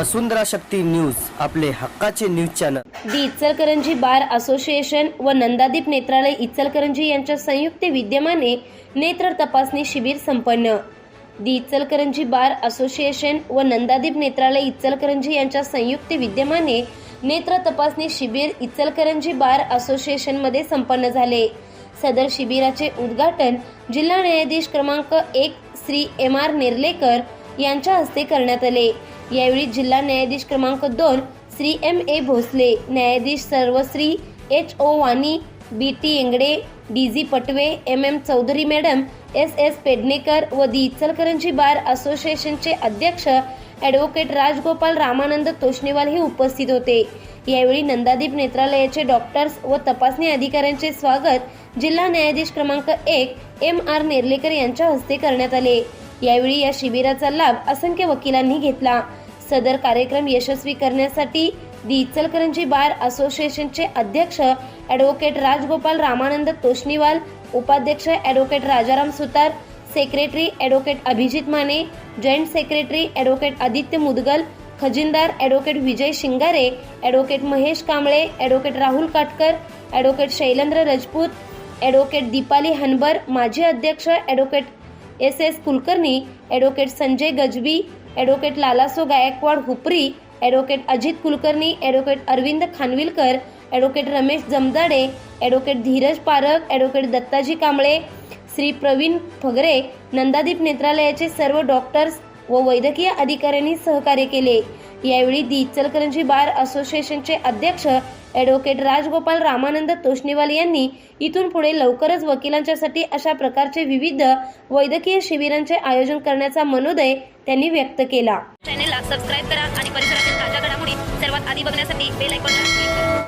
वसुंधरा शक्ती news आपले हक्काचे news channel. The Ichalkaranji bar association व नंदादीप नेत्रालय इचलकरंजी यांच्या संयुक्त विद्यमाने नेत्र तपासणी शिबिर संपन्न. दी इचलकरंजी बार असोसिएशन व नंदादीप नेत्रालय इचलकरंजी यांच्या संयुक्त विद्यमाने नेत्र तपासणी शिबिर इचलकरंजी बार असोसिएशनमध्ये संपन्न झाले. सदर शिबिराचे उद्घाटन जिल्हा न्यायाधीश क्रमांक एक श्री एम आर नेर्लेकर यांच्या हस्ते करण्यात आले. यावेळी जिल्हा न्यायाधीश क्रमांक दोन श्री एम ए भोसले न्यायाधीश सर्वश्री H O Wani B T Engade D G Patwe M M Chaudhari madam S S Pednekar व दी इचलकरंजी बार असोसिएशनचे अध्यक्ष ॲडव्होकेट राजगोपाल रामानंद तोष्णेवाल हे उपस्थित होते. यावेळी नंदादीप नेत्रालयाचे डॉक्टर्स व तपासणी अधिकाऱ्यांचे स्वागत जिल्हा न्यायाधीश क्रमांक एक एम आर नेर्लेकर यांच्या हस्ते करण्यात आले. यावेळी या शिबिराचा लाभ असंख्य वकिलांनी घेतला. सदर कार्यक्रम यशस्वी करण्यासाठी दि इचलकरंजी बार असोसिएशनचे अध्यक्ष ॲडव्होकेट राजगोपाल रामानंद तोष्णीवाल उपाध्यक्ष advocate Rajaram Sutar secretary advocate Abhijit Mane joint secretary advocate Aditya Mudgal खजिनदार advocate Vijay Shingare advocate Mahesh Kamble advocate Rahul Katkar advocate Shailendra Rajput advocate Deepali Hanbar माजी अध्यक्ष advocate S S Kulkarni advocate Sanjay Gajbi advocate Lalaso Gaikwad Hupari advocate Ajit Kulkarni advocate Arvind Khanvilkar advocate Ramesh Jamdade advocate Dheeraj Parakh advocate Dattaji Kamble Shri Pravin Phagare Nandadeep नेत्रालयाचे सर्व doctors व वैद्यकीय अधिकाऱ्यांनी सहकार्य केले. यावेळी दी इचलकरंजी बार असोसिएशनचे अध्यक्ष advocate Rajagopal Ramanand Toshniwal यांनी इथून पुढे लवकरच वकिलांच्यासाठी अशा प्रकारचे विविध वैद्यकीय शिबिरांचे आयोजन करण्याचा मनोदय त्यांनी व्यक्त केला. चॅनेलला सबस्क्राईब करा आणि परिसरातील ताज्या घडामोडी सर्वात आधी बघण्यासाठी बेल आयकॉनला